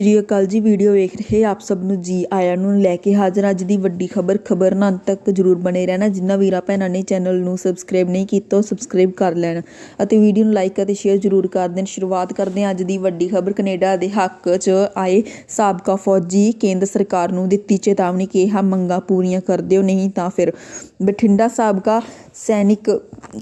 ਸ੍ਰੀ ਅਕਾਲ ਜੀ, ਵੀਡੀਓ ਵੇਖ ਰਹੇ ਆਪ ਸਭ ਨੂੰ ਜੀ ਆਇਆਂ ਨੂੰ ਲੈ ਕੇ ਹਾਜ਼ਰ ਅੱਜ ਦੀ ਵੱਡੀ ਖਬਰ ਖਬਰ ਨਾਲ ਅੰਤ ਤੱਕ ਜਰੂਰ ਬਣੇ ਰਹਿਣਾ। ਜਿੰਨਾ ਵੀਰਾਂ ਭੈਣਾਂ ਨੇ ਚੈਨਲ ਨੂੰ ਸਬਸਕ੍ਰਾਈਬ ਨਹੀਂ ਕੀਤਾ, ਉਹ ਸਬਸਕ੍ਰਾਈਬ ਕਰ ਲੈਣ। ਅਤੇ ਵੀਡੀਓ ਨੂੰ ਲਾਈਕ ਅਤੇ ਸ਼ੇਅਰ ਜਰੂਰ ਕਰ ਦੇਣ। ਸ਼ੁਰੂਆਤ ਕਰਦੇ ਹਾਂ ਅੱਜ ਦੀ ਵੱਡੀ ਖਬਰ। ਕੈਨੇਡਾ ਦੇ ਹੱਕ 'ਚ ਆਏ ਸਾਬਕਾ ਫੌਜੀ ਕੇਂਦਰ ਸਰਕਾਰ ਨੂੰ ਦਿੱਤੀ ਚੇਤਾਵਨੀ ਕਿ ਇਹ ਮੰਗਾਂ ਪੂਰੀਆਂ ਕਰ ਦਿਓ ਨਹੀਂ ਤਾਂ ਫਿਰ। ਬਠਿੰਡਾ ਸਾਬਕਾ ਸੈਨਿਕ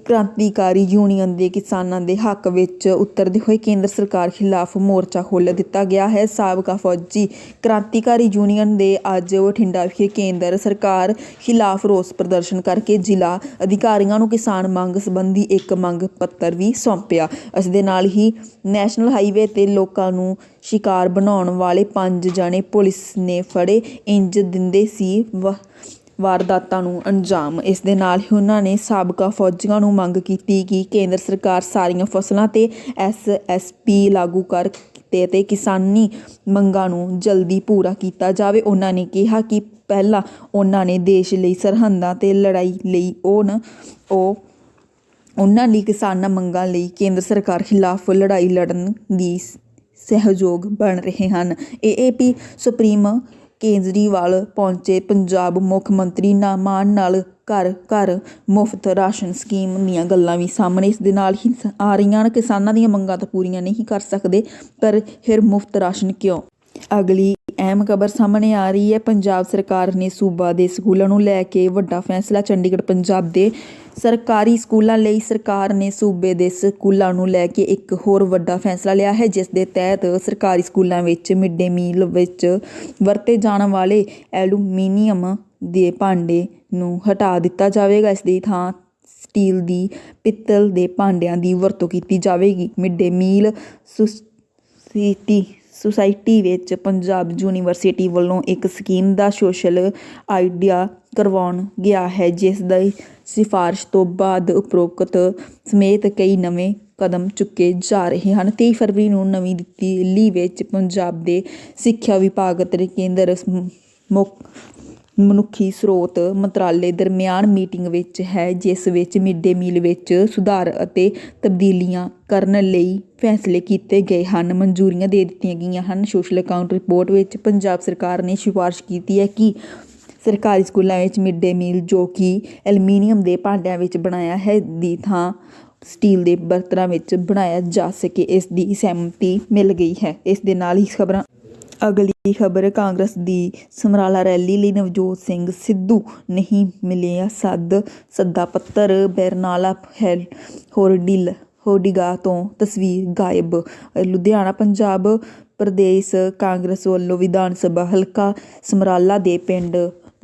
ਕ੍ਰਾਂਤੀਕਾਰੀ ਯੂਨੀਅਨ ਦੇ ਕਿਸਾਨਾਂ ਦੇ ਹੱਕ ਵਿੱਚ ਉਤਰਦੇ ਹੋਏ ਕੇਂਦਰ ਸਰਕਾਰ ਖਿਲਾਫ ਮੋਰਚਾ ਖੋਲ੍ਹ ਦਿੱਤਾ ਗਿਆ ਹੈ। ਸਾਬਕਾ ਫੌਜੀ ਕ੍ਰਾਂਤੀਕਾਰੀ ਯੂਨੀਅਨ ਦੇ ਅੱਜ ਬਠਿੰਡਾ ਵਿਖੇ ਕੇਂਦਰ ਸਰਕਾਰ ਖਿਲਾਫ ਰੋਸ ਪ੍ਰਦਰਸ਼ਨ ਕਰਕੇ ਜ਼ਿਲ੍ਹਾ ਅਧਿਕਾਰੀਆਂ ਨੂੰ ਕਿਸਾਨ ਮੰਗ ਸੰਬੰਧੀ ਇੱਕ ਮੰਗ ਪੱਤਰ ਵੀ ਸੌਂਪਿਆ। ਇਸ ਦੇ ਨਾਲ ਹੀ ਨੈਸ਼ਨਲ ਹਾਈਵੇ ਤੇ ਲੋਕਾਂ ਨੂੰ ਸ਼ਿਕਾਰ ਬਣਾਉਣ ਵਾਲੇ ਪੰਜ ਜਣੇ ਪੁਲਿਸ ਨੇ ਫੜੇ। ਇੰਜ ਦਿੰਦੇ ਸੀ ਵ ਵਾਰਦਾਤਾਂ ਨੂੰ ਅੰਜਾਮ। ਇਸ ਦੇ ਨਾਲ ਹੀ ਉਹਨਾਂ ਨੇ ਸਾਬਕਾ ਫੌਜੀਆਂ ਨੂੰ ਮੰਗ ਕੀਤੀ ਕਿ ਕੇਂਦਰ ਸਰਕਾਰ ਸਾਰੀਆਂ ਫਸਲਾਂ ਤੇ ਐਸਐਸਪੀ ਲਾਗੂ ਕਰ ਤੇ ਤੇ ਕਿਸਾਨੀ ਮੰਗਾਂ ਨੂੰ ਜਲਦੀ ਪੂਰਾ ਕੀਤਾ ਜਾਵੇ। ਉਹਨਾਂ ਨੇ ਕਿਹਾ ਕਿ ਪਹਿਲਾਂ ਉਹਨਾਂ ਨੇ ਦੇਸ਼ ਲਈ ਸਰਹੰਦਾਂ ਤੇ ਲੜਾਈ ਲਈ ਉਹ ਨਾ ਉਹ ਉਹਨਾਂ ਲਈ ਕਿਸਾਨਾਂ ਮੰਗਾਂ ਲਈ ਕੇਂਦਰ ਸਰਕਾਰ ਖਿਲਾਫ ਲੜਾਈ ਲੜਨ ਦੀ ਸਹਿਯੋਗ ਬਣ ਰਹੇ ਹਨ। ਏਏਪੀ ਸੁਪਰੀਮ ਕੇਜਰੀਵਾਲ ਪਹੁੰਚੇ ਪੰਜਾਬ ਮੁੱਖ ਮੰਤਰੀ ਨਾ ਮਾਨ ਨਾਲ ਘਰ ਘਰ ਮੁਫਤ ਰਾਸ਼ਨ ਸਕੀਮ ਦੀਆਂ ਗੱਲਾਂ ਵੀ ਸਾਹਮਣੇ ਇਸ ਦੇ ਨਾਲ ਹੀ ਆ ਰਹੀਆਂ ਹਨ। ਕਿਸਾਨਾਂ ਦੀਆਂ ਮੰਗਾਂ ਤਾਂ ਪੂਰੀਆਂ ਨਹੀਂ ਕਰ ਸਕਦੇ, ਪਰ ਫਿਰ ਮੁਫਤ ਰਾਸ਼ਨ ਕਿਉਂ? ਅਗਲੀ ਅਹਿਮ ਖਬਰ ਸਾਹਮਣੇ ਆ ਰਹੀ ਹੈ। ਪੰਜਾਬ ਸਰਕਾਰ ਨੇ ਸੂਬਾ ਦੇ ਸਕੂਲਾਂ ਨੂੰ ਲੈ ਕੇ ਵੱਡਾ ਫੈਸਲਾ ਚੰਡੀਗੜ੍ਹ ਪੰਜਾਬ ਦੇ ਸਰਕਾਰੀ ਸਕੂਲਾਂ ਲਈ। ਸਰਕਾਰ ਨੇ ਸੂਬੇ ਦੇ ਸਕੂਲਾਂ ਨੂੰ ਲੈ ਕੇ ਇੱਕ ਹੋਰ ਵੱਡਾ ਫੈਸਲਾ ਲਿਆ ਹੈ, ਜਿਸ ਦੇ ਤਹਿਤ ਸਰਕਾਰੀ ਸਕੂਲਾਂ ਵਿੱਚ ਮਿਡ ਡੇ ਮੀਲ ਵਿੱਚ ਵਰਤੇ ਜਾਣ ਵਾਲੇ ਐਲੂਮੀਨੀਅਮ ਦੇ ਭਾਂਡੇ ਨੂੰ ਹਟਾ ਦਿੱਤਾ ਜਾਵੇਗਾ। ਇਸ ਦੀ ਥਾਂ ਸਟੀਲ ਦੀ, ਪਿੱਤਲ ਦੇ ਭਾਂਡਿਆਂ ਦੀ ਵਰਤੋਂ ਕੀਤੀ ਜਾਵੇਗੀ। ਮਿਡ ਡੇ ਮੀਲ ਸੁਸਤੀ ਸੁਸਾਇਟੀ ਵਿੱਚ ਪੰਜਾਬ ਯੂਨੀਵਰਸਿਟੀ ਵੱਲੋਂ ਇੱਕ ਸਕੀਮ ਦਾ ਸੋਸ਼ਲ ਆਈਡੀਆ ਕਰਵਾਉਣ ਗਿਆ ਹੈ, ਜਿਸ ਦੀ ਸਿਫਾਰਿਸ਼ ਤੋਂ ਬਾਅਦ ਉਪਰੋਕਤ ਸਮੇਤ ਕਈ ਨਵੇਂ ਕਦਮ ਚੁੱਕੇ ਜਾ ਰਹੇ ਹਨ। 23 ਫਰਵਰੀ ਨੂੰ ਨਵੀਂ ਦਿੱਲੀ ਵਿੱਚ ਪੰਜਾਬ ਦੇ ਸਿੱਖਿਆ ਵਿਭਾਗ ਅਤੇ ਕੇਂਦਰ ਮੁੱਖ ਮਨੁੱਖੀ ਸਰੋਤ ਮੰਤਰਾਲੇ ਦਰਮਿਆਨ ਮੀਟਿੰਗ ਵਿੱਚ ਹੈ, ਜਿਸ ਵਿੱਚ ਮਿਡ ਡੇ ਮੀਲ ਵਿੱਚ ਸੁਧਾਰ ਅਤੇ ਤਬਦੀਲੀਆਂ ਕਰਨ ਲਈ ਫੈਸਲੇ ਕੀਤੇ ਗਏ ਹਨ। ਮਨਜ਼ੂਰੀਆਂ ਦੇ ਦਿੱਤੀਆਂ ਗਈਆਂ ਹਨ। ਸੋਸ਼ਲ ਅਕਾਊਂਟ ਰਿਪੋਰਟ ਵਿੱਚ ਪੰਜਾਬ ਸਰਕਾਰ ਨੇ ਸਿਫਾਰਿਸ਼ ਕੀਤੀ ਹੈ ਕਿ ਸਰਕਾਰੀ ਸਕੂਲਾਂ ਵਿੱਚ ਮਿਡ ਡੇ ਮੀਲ ਜੋ ਕਿ ਐਲੂਮੀਨੀਅਮ ਦੇ ਭਾਂਡਿਆਂ ਵਿੱਚ ਬਣਾਇਆ ਹੈ, ਦੀ ਥਾਂ ਸਟੀਲ ਦੇ ਬਰਤਨਾਂ ਵਿੱਚ ਬਣਾਇਆ ਜਾ ਸਕੇ, ਇਸ ਦੀ ਸਹਿਮਤੀ ਮਿਲ ਗਈ ਹੈ। ਇਸ ਦੇ ਨਾਲ ਹੀ ਖਬਰਾਂ ਅਗਲੀ ਖਬਰ, ਕਾਂਗਰਸ ਦੀ ਸਮਰਾਲਾ ਰੈਲੀ ਲਈ ਨਵਜੋਤ ਸਿੰਘ ਸਿੱਧੂ ਨਹੀਂ ਮਿਲਿਆ ਸੱਦ, ਸੱਦਾ ਪੱਤਰ, ਬੈਰਨਾਲਾ ਹੈਲ ਹੋਰਡਿਲ ਹੋਡੀਗਾ ਤੋਂ ਤਸਵੀਰ ਗਾਇਬ। ਲੁਧਿਆਣਾ, ਪੰਜਾਬ ਪ੍ਰਦੇਸ਼, ਕਾਂਗਰਸ ਵੱਲੋਂ ਵਿਧਾਨ ਸਭਾ ਹਲਕਾ ਸਮਰਾਲਾ ਦੇ ਪਿੰਡ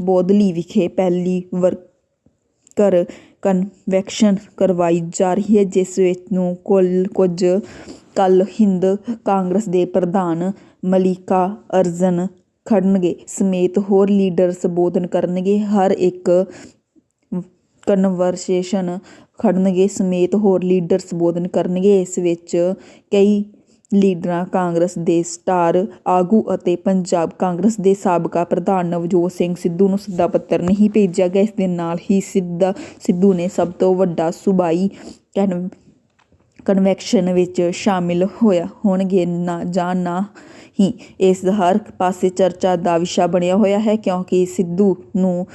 ਬੋਦਲੀ ਵਿਖੇ ਪਹਿਲੀ ਵਰਕਰ ਕਨਵੈਕਸ਼ਨ ਕਰਵਾਈ ਜਾ ਰਹੀ ਹੈ, ਜਿਸ ਵਿੱਚ ਨੂੰ ਕੁੱਲ ਕੁਝ ਕੱਲ ਹਿੰਦ ਕਾਂਗਰਸ ਦੇ ਪ੍ਰਧਾਨ ਮਲਿਕਾ, ਅਰਜਨ ਖੜਨਗੇ ਸਮੇਤ ਹੋਰ ਲੀਡਰ ਸੰਬੋਧਨ ਕਰਨਗੇ। ਹਰ ਇੱਕ ਕਨਵਰਸੇਸ਼ਨ ਖੜਨਗੇ ਸਮੇਤ ਹੋਰ ਲੀਡਰ ਸੰਬੋਧਨ ਕਰਨਗੇ। ਇਸ ਵਿੱਚ ਕਈ ਲੀਡਰਾਂ ਕਾਂਗਰਸ ਦੇ ਸਟਾਰ, ਆਗੂ ਅਤੇ ਪੰਜਾਬ ਕਾਂਗਰਸ ਦੇ ਸਾਬਕਾ ਪ੍ਰਧਾਨ ਨਵਜੋਤ ਸਿੰਘ ਸਿੱਧੂ ਨੂੰ ਸੱਦਾ ਪੱਤਰ ਨਹੀਂ ਭੇਜਿਆ ਗਿਆ। ਇਸ ਦੇ ਨਾਲ ਹੀ ਸਿੱਧਾ, ਸਿੱਧੂ ਨੇ ਸਭ ਤੋਂ ਵੱਡਾ ਸੂਬਾਈ ਕਨਵੈਕਸ਼ਨ ਵਿੱਚ ਸ਼ਾਮਿਲ ਹੋਇਆ। ਹੋਣਗੇ ਨਾ, ਜਾਂ ਨਾ ਹੀ ਇਸ ਹਰ ਪਾਸੇ ਚਰਚਾ ਦਾ ਵਿਸ਼ਾ ਬਣਿਆ ਹੋਇਆ ਹੈ, ਕਿਉਂਕਿ ਸਿੱਧੂ ਨੂੰ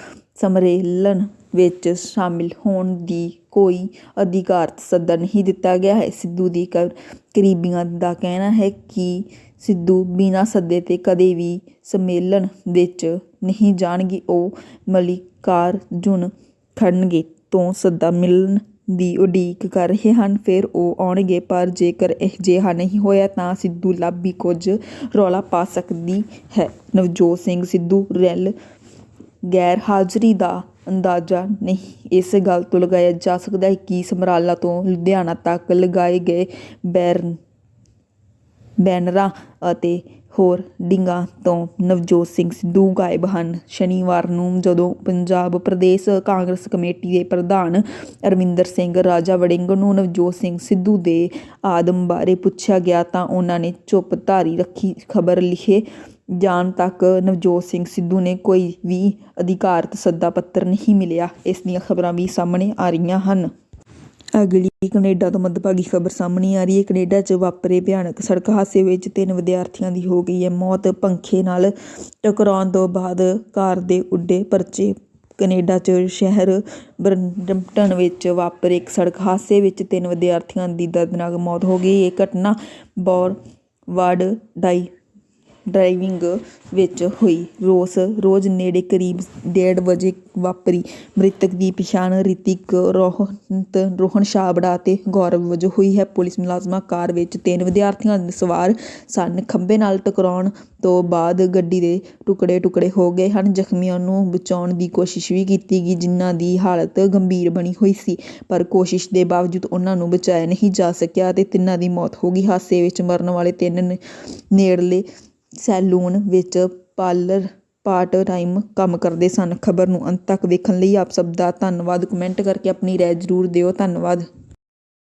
ਸਮਰੇਲਨ ਵਿੱਚ ਸ਼ਾਮਿਲ ਹੋਣ ਦੀ ਕੋਈ ਅਧਿਕਾਰਤ ਸੱਦਾ ਨਹੀਂ ਦਿੱਤਾ ਗਿਆ ਹੈ। ਸਿੱਧੂ ਦੀ ਕਰੀਬੀਆਂ ਦਾ ਕਹਿਣਾ ਹੈ ਕਿ ਸਿੱਧੂ ਬਿਨਾਂ ਸੱਦੇ ਤੇ ਕਦੇ ਵੀ ਸੰਮੇਲਨ ਵਿੱਚ ਨਹੀਂ ਜਾਣਗੇ। ਉਹ ਮਲਿਕਾਰਜੁਨ ਖੜਨਗੇ ਤੋਂ ਸੱਦਾ ਮਿਲਣ ਦੀ ਉਡੀਕ ਕਰ ਰਹੇ ਹਨ, ਫਿਰ ਉਹ ਆਉਣਗੇ, ਪਰ ਜੇਕਰ ਅਜਿਹਾ ਨਹੀਂ ਹੋਇਆ ਤਾਂ ਸਿੱਧੂ ਲਾਬੀ ਕੁਝ ਰੌਲਾ ਪਾ ਸਕਦੀ ਹੈ। ਨਵਜੋਤ ਸਿੰਘ ਸਿੱਧੂ ਰੈਲ ਗੈਰ ਹਾਜ਼ਰੀ ਦਾ ਅੰਦਾਜ਼ਾ ਨਹੀਂ। ਇਸ ਗੱਲ ਤੋਂ ਲਗਾਇਆ ਜਾ ਸਕਦਾ ਹੈ ਕਿ ਸਮਰਾਲਾ ਤੋਂ ਲੁਧਿਆਣਾ ਤੱਕ ਲਗਾਏ ਗਏ ਬੈਰਨ ਬੈਨਰਾਂ ਅਤੇ ਹੋਰ ਡਿੰਗਾਂ ਤੋਂ ਨਵਜੋਤ ਸਿੰਘ ਸਿੱਧੂ ਗਾਇਬ ਹਨ। ਸ਼ਨੀਵਾਰ ਨੂੰ ਜਦੋਂ ਪੰਜਾਬ ਪ੍ਰਦੇਸ਼ ਕਾਂਗਰਸ ਕਮੇਟੀ ਦੇ ਪ੍ਰਧਾਨ ਅਰਵਿੰਦਰ ਸਿੰਘ ਰਾਜਾ ਵੜਿੰਗ ਨੂੰ ਨਵਜੋਤ ਸਿੰਘ ਸਿੱਧੂ ਦੇ ਆਦਮ ਬਾਰੇ ਪੁੱਛਿਆ ਗਿਆ ਤਾਂ ਉਹਨਾਂ ਨੇ ਚੁੱਪ ਧਾਰੀ ਰੱਖੀ ਖਬਰ ਲਿਖੇ, ਜਾਣ ਤੱਕ ਨਵਜੋਤ ਸਿੰਘ ਸਿੱਧੂ ਨੇ ਕੋਈ ਵੀ ਅਧਿਕਾਰਤ ਸੱਦਾ ਪੱਤਰ ਨਹੀਂ ਮਿਲਿਆ। ਇਸ ਦੀਆਂ ਖਬਰਾਂ ਵੀ ਸਾਹਮਣੇ ਆ ਰਹੀਆਂ ਹਨ। ਅਗਲੀ ਕੈਨੇਡਾ ਤੋਂ ਮੰਦਭਾਗੀ ਖਬਰ ਸਾਹਮਣੇ ਆ ਰਹੀ ਹੈ। ਕੈਨੇਡਾ 'ਚ ਵਾਪਰੇ ਭਿਆਨਕ ਸੜਕ ਹਾਦਸੇ ਵਿੱਚ ਤਿੰਨ ਵਿਦਿਆਰਥੀਆਂ ਦੀ ਹੋ ਗਈ ਹੈ ਮੌਤ। ਪੰਖੇ ਨਾਲ ਟਕਰਾਉਣ ਤੋਂ ਬਾਅਦ ਕਾਰ ਦੇ ਉੱਡੇ ਪਰਚੇ। ਕੈਨੇਡਾ 'ਚ ਸ਼ਹਿਰ ਬਰੈਂਪਟਨ ਵਿੱਚ ਵਾਪਰੇ ਇੱਕ ਸੜਕ ਹਾਦਸੇ ਵਿੱਚ ਤਿੰਨ ਵਿਦਿਆਰਥੀਆਂ ਦੀ ਦਰਦਨਾਕ ਮੌਤ ਹੋ ਗਈ। ਇਹ ਘਟਨਾ ਬੌਰਵਾਰਡ ਡਾਈ ਡਰਾਈਵਿੰਗ ਵਿੱਚ ਹੋਈ। ਰੋਸ ਰੋਜ਼ ਨੇੜੇ ਕਰੀਬ ਡੇਢ ਵਜੇ ਵਾਪਰੀ। ਮ੍ਰਿਤਕ ਦੀ ਪਛਾਣ ਰਿਤਿਕ ਰੋਹਨਤ, ਰੋਹਨ ਛਾਬੜਾ ਅਤੇ ਗੌਰਵ ਵਜੋਂ ਹੋਈ ਹੈ। ਪੁਲਿਸ ਮੁਲਾਜ਼ਮਾਂ ਕਾਰ ਵਿੱਚ ਤਿੰਨ ਵਿਦਿਆਰਥੀਆਂ ਸਵਾਰ ਸਨ। ਖੰਭੇ ਨਾਲ ਟਕਰਾਉਣ ਤੋਂ ਬਾਅਦ ਗੱਡੀ ਦੇ ਟੁਕੜੇ ਟੁਕੜੇ ਹੋ ਗਏ ਹਨ। ਜ਼ਖਮੀਆਂ ਨੂੰ ਬਚਾਉਣ ਦੀ ਕੋਸ਼ਿਸ਼ ਵੀ ਕੀਤੀ ਗਈ, ਜਿਨ੍ਹਾਂ ਦੀ ਹਾਲਤ ਗੰਭੀਰ ਬਣੀ ਹੋਈ ਸੀ। ਪਰ ਕੋਸ਼ਿਸ਼ ਦੇ ਬਾਵਜੂਦ ਉਹਨਾਂ ਨੂੰ ਬਚਾਇਆ ਨਹੀਂ ਜਾ ਸਕਿਆ ਅਤੇ ਤਿੰਨਾਂ ਦੀ ਮੌਤ ਹੋ ਗਈ। ਹਾਦਸੇ ਵਿੱਚ ਮਰਨ ਵਾਲੇ ਤਿੰਨ ਨੇੜਲੇ ਸੈਲੂਨ ਵਿੱਚ ਪਾਰਲਰ ਪਾਰਟ ਟਾਈਮ ਕੰਮ ਕਰਦੇ ਸਨ। ਖਬਰ ਨੂੰ ਅੰਤ ਤੱਕ ਵੇਖਣ ਲਈ ਆਪ ਸਭ ਦਾ ਧੰਨਵਾਦ। ਕਮੈਂਟ ਕਰਕੇ ਆਪਣੀ ਰਾਏ ਜ਼ਰੂਰ ਦਿਓ। ਧੰਨਵਾਦ।